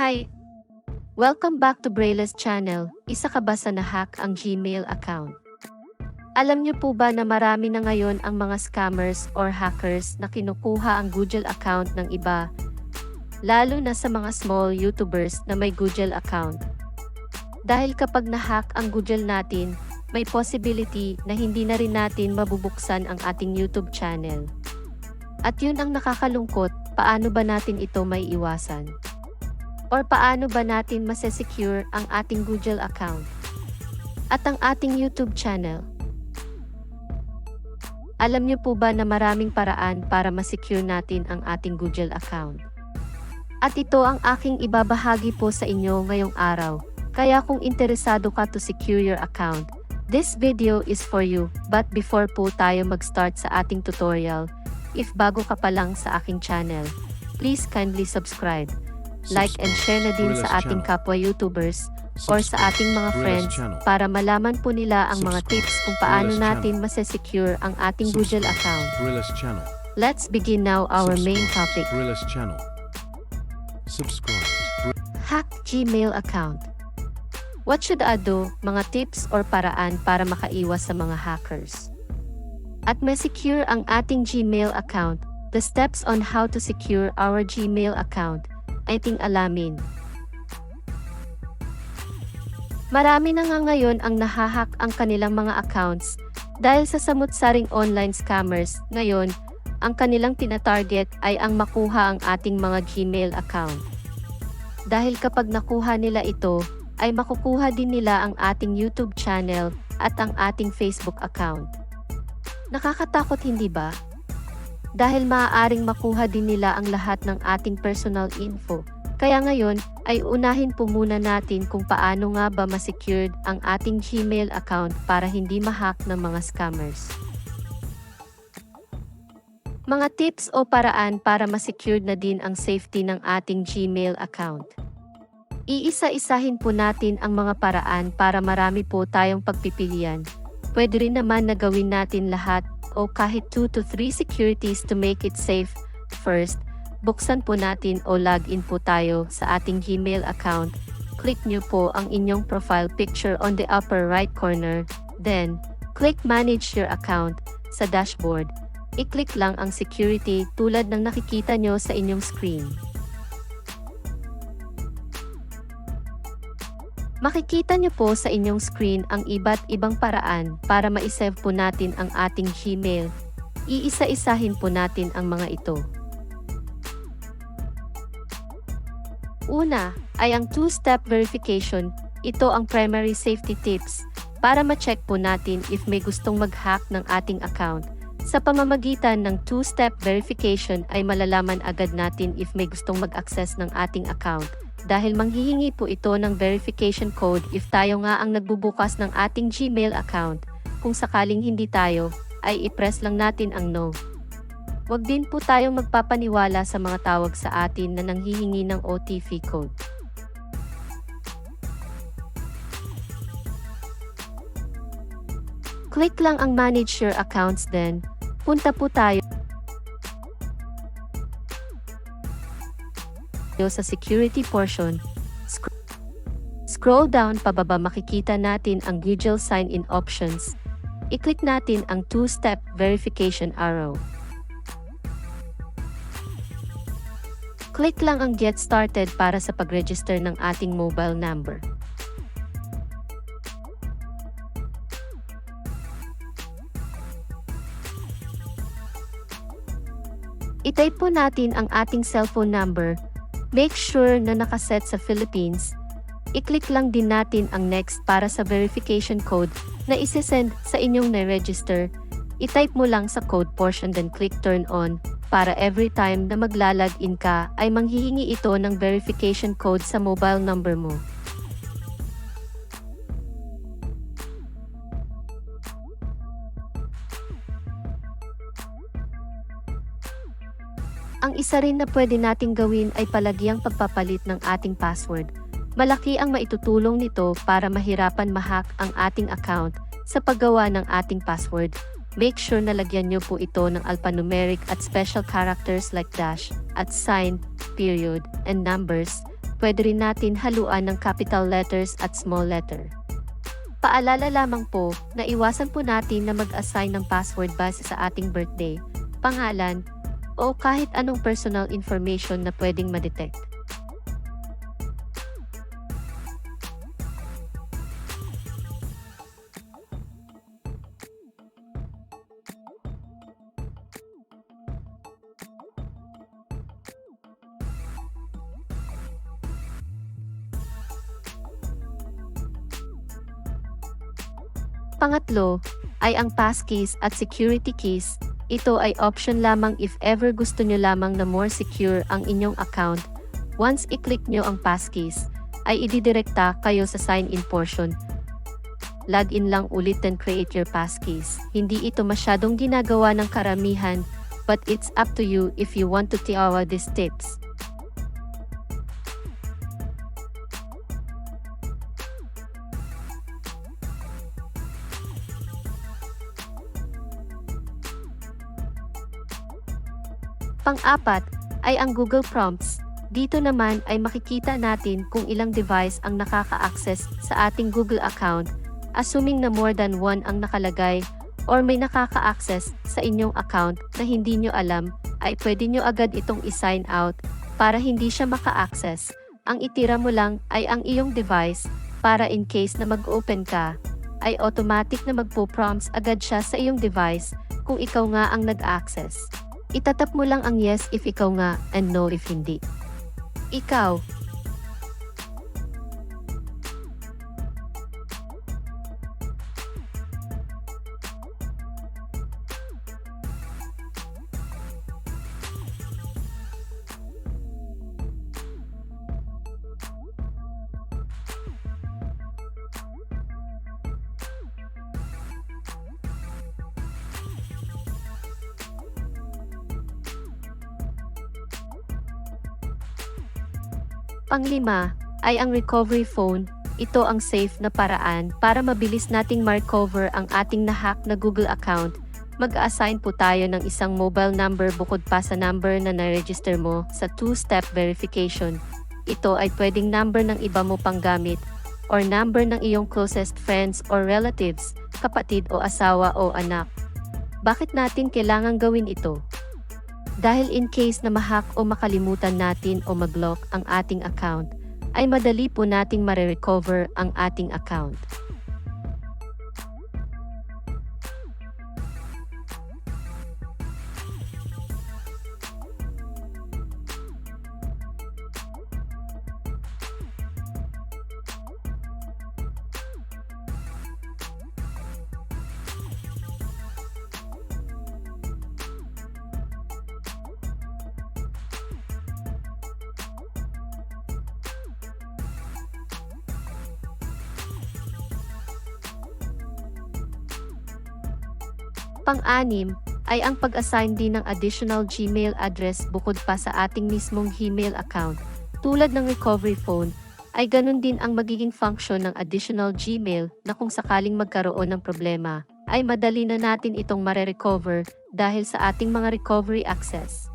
Hi! Welcome back to Braille's channel. Isa ka ba sa nahack ang Gmail account? Alam niyo po ba na marami na ngayon ang mga scammers or hackers na kinukuha ang Google account ng iba? Lalo na sa mga small YouTubers na may Google account. Dahil kapag nahack ang Google natin, may possibility na hindi na rin natin mabubuksan ang ating YouTube channel. At yun ang nakakalungkot, paano ba natin ito may iwasan? Or paano ba natin masesecure ang ating Google account? At ang ating YouTube channel? Alam niyo po ba na maraming paraan para masecure natin ang ating Google account? At ito ang aking ibabahagi po sa inyo ngayong araw. Kaya kung interesado ka to secure your account, this video is for you. But before po tayo mag-start sa ating tutorial, if bago ka pa lang sa aking channel, please kindly subscribe, like and share na din sa ating kapwa YouTubers or sa ating mga friends para malaman po nila ang mga tips kung paano natin masesecure ang ating Google account. Let's begin now our main topic. Hack Gmail account. What should I do? Mga tips or paraan para makaiwas sa mga hackers. At ma-secure ang ating Gmail account, the steps on how to secure our Gmail account, ating alamin. Marami na nga ngayon ang nahahack ang kanilang mga accounts dahil sa samut-saring online scammers. Ngayon, ang kanilang tinatarget ay ang makuha ang ating mga Gmail account. Dahil kapag nakuha nila ito, ay makukuha din nila ang ating YouTube channel at ang ating Facebook account. Nakakatakot hindi ba? Dahil maaaring makuha din nila ang lahat ng ating personal info. Kaya ngayon, ay unahin po muna natin kung paano nga ba ma-secured ang ating Gmail account para hindi mahack ng mga scammers. Mga tips o paraan para ma-secured na din ang safety ng ating Gmail account. Iisa-isahin po natin ang mga paraan para marami po tayong pagpipilian. Pwede rin naman na gawin natin lahat o kahit 2 to 3 securities to make it safe. First, buksan po natin o login po tayo sa ating Gmail account. Click nyo po ang inyong profile picture on the upper right corner. Then, click Manage your account sa dashboard. I-click lang ang security tulad ng nakikita nyo sa inyong screen. Makikita nyo po sa inyong screen ang iba't ibang paraan para ma-save po natin ang ating Gmail. Iisa-isahin po natin ang mga ito. Una ay ang two-step verification. Ito ang primary safety tips para ma-check po natin if may gustong mag-hack ng ating account. Sa pamamagitan ng two-step verification ay malalaman agad natin if may gustong mag-access ng ating account dahil manghihingi po ito ng verification code if tayo nga ang nagbubukas ng ating Gmail account. Kung sakaling hindi tayo, ay i-press lang natin ang no. Huwag din po tayong magpapaniwala sa mga tawag sa atin na nanghihingi ng OTP code. Click lang ang Manage Your Accounts then, punta po tayo sa security portion. Sc- scroll down pababa makikita natin ang Google Sign-in options. I-click natin ang two-step verification arrow. Click lang ang Get Started para sa pag-register ng ating mobile number. I-type po natin ang ating cellphone number. Make sure na nakaset sa Philippines. I-click lang din natin ang next para sa verification code na isesend sa inyong na-register. I-type mo lang sa code portion then click turn on para every time na maglalagin ka ay manghihingi ito ng verification code sa mobile number mo. Ang isa rin na pwede nating gawin ay palagiang pagpapalit ng ating password. Malaki ang maitutulong nito para mahirapan mahack ang ating account sa paggawa ng ating password. make sure na lagyan nyo po ito ng alphanumeric at special characters like dash, at sign, period, and numbers. Pwede rin natin haluan ng capital letters at small letter. Paalala lamang po na iwasan po natin na mag-assign ng password base sa ating birthday, pangalan, o kahit anong personal information na pwedeng madetect. Pangatlo, ay ang passkeys at security keys. Ito ay option lamang if ever gusto nyo lamang na more secure ang inyong account. Once i-click nyo ang passkeys, ay ididirekta kayo sa sign-in portion. Login lang ulit and create your passkeys. Hindi ito masyadong ginagawa ng karamihan, but it's up to you if you want to tiawa these tips. Pang-apat ay ang Google Prompts. Dito naman ay makikita natin kung ilang device ang nakaka-access sa ating Google account, assuming na more than one ang nakalagay or may nakaka-access sa inyong account na hindi nyo alam, ay pwede nyo agad itong i-sign out para hindi siya maka-access. Ang itira mo lang ay ang iyong device para in case na mag-open ka, ay automatic na magpo-prompts agad siya sa iyong device kung ikaw nga ang nag-access. Itatap mo lang ang yes if ikaw nga and no if hindi. Ikaw, Panglima ay ang recovery phone. Ito ang safe na paraan para mabilis nating ma-recover ang ating nahack na Google account. Mag-assign po tayo ng isang mobile number bukod pa sa number na na-register mo sa two-step verification. Ito ay pwedeng number ng iba mo pang gamit or number ng iyong closest friends or relatives, kapatid o asawa o anak. Bakit natin kailangan gawin ito? Dahil in case na mahack o makalimutan natin o maglock ang ating account, ay madali po nating mare-recover ang ating account. Pang-anim ay ang pag-assign din ng additional Gmail address bukod pa sa ating mismong Gmail account. Tulad ng recovery phone, ay ganun din ang magiging function ng additional Gmail na kung sakaling magkaroon ng problema, ay madali na natin itong mare-recover dahil sa ating mga recovery access.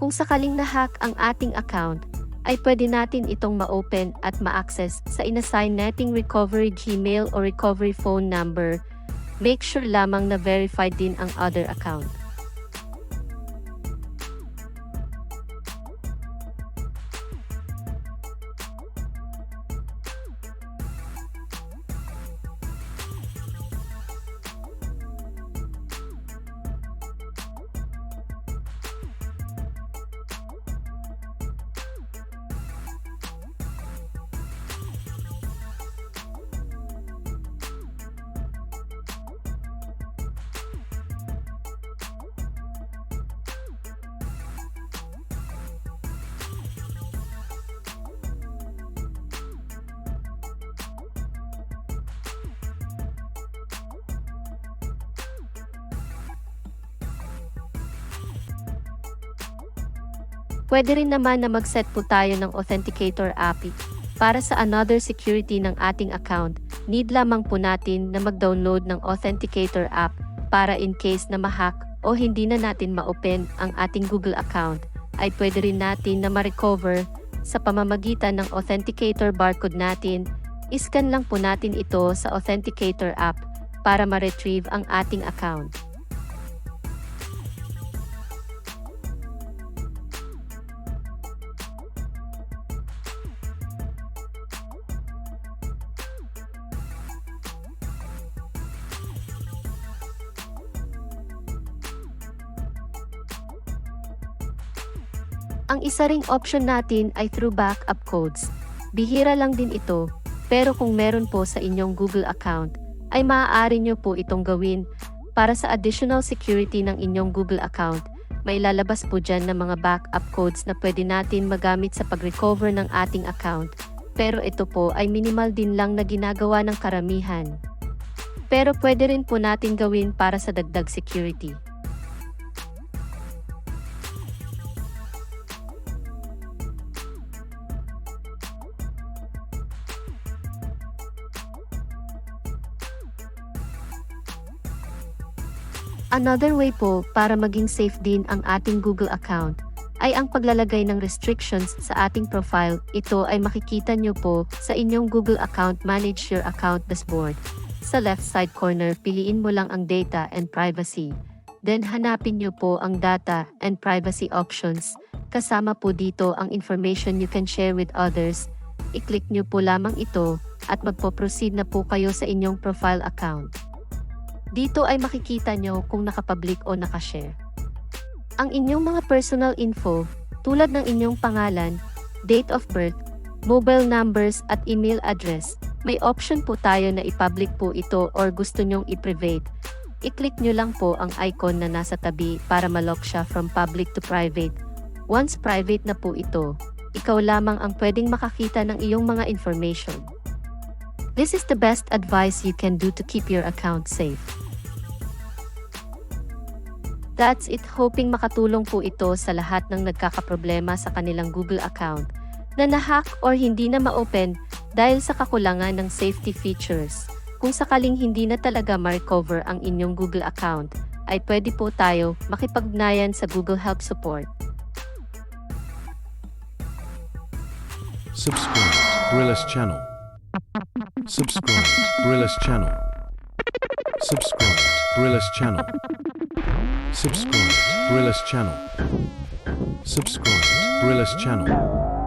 Kung sakaling na-hack ang ating account, ay pwede natin itong ma-open at ma-access sa inassign nating recovery Gmail o recovery phone number make sure lamang na verified din ang other account. Pwede rin naman na mag-set po tayo ng Authenticator API. Para sa another security ng ating account, need lamang po natin na mag-download ng Authenticator app para in case na mahack o hindi na natin ma-open ang ating Google account, ay pwede rin natin na ma-recover sa pamamagitan ng authenticator barcode natin. Iscan lang po natin ito sa authenticator app para ma-retrieve ang ating account. Ang isa ring option natin ay through backup codes. Bihira lang din ito, pero kung meron po sa inyong Google account, ay maaari nyo po itong gawin para sa additional security ng inyong Google account. May lalabas po dyan ng mga backup codes na pwede natin magamit sa pag-recover ng ating account. Pero ito po ay minimal din lang na ginagawa ng karamihan. Pero pwede rin po natin gawin para sa dagdag security. Another way po para maging safe din ang ating Google account ay ang paglalagay ng restrictions sa ating profile. Ito ay makikita nyo po sa inyong Google account Manage Your Account dashboard. Sa left side corner, piliin mo lang ang Data and Privacy. Then hanapin nyo po ang Data and Privacy options. Kasama po dito ang information you can share with others. I-click nyo po lamang ito at magpo-proceed na po kayo sa inyong profile account. Dito ay makikita nyo kung nakapublic o nakashare. Ang inyong mga personal info, tulad ng inyong pangalan, date of birth, mobile numbers at email address, may option po tayo na i-public po ito or gusto nyong i-private. I-click nyo lang po ang icon na nasa tabi para malock siya from public to private. Once private na po ito, ikaw lamang ang pwedeng makakita ng iyong mga information. This is the best advice you can do to keep your account safe. That's it. Hoping makatulong po ito sa lahat ng nagkakaproblema sa kanilang Google account na nahack or hindi na ma-open dahil sa kakulangan ng safety features. Kung sakaling hindi na talaga ma-recover ang inyong Google account, ay pwede po tayo makipagnayan sa Google Help Support. Subscribe Brillis channel. Subscribe Brillis channel. Subscribe Brillis channel. Subscribe Brillis channel. Subscribe Brillis channel.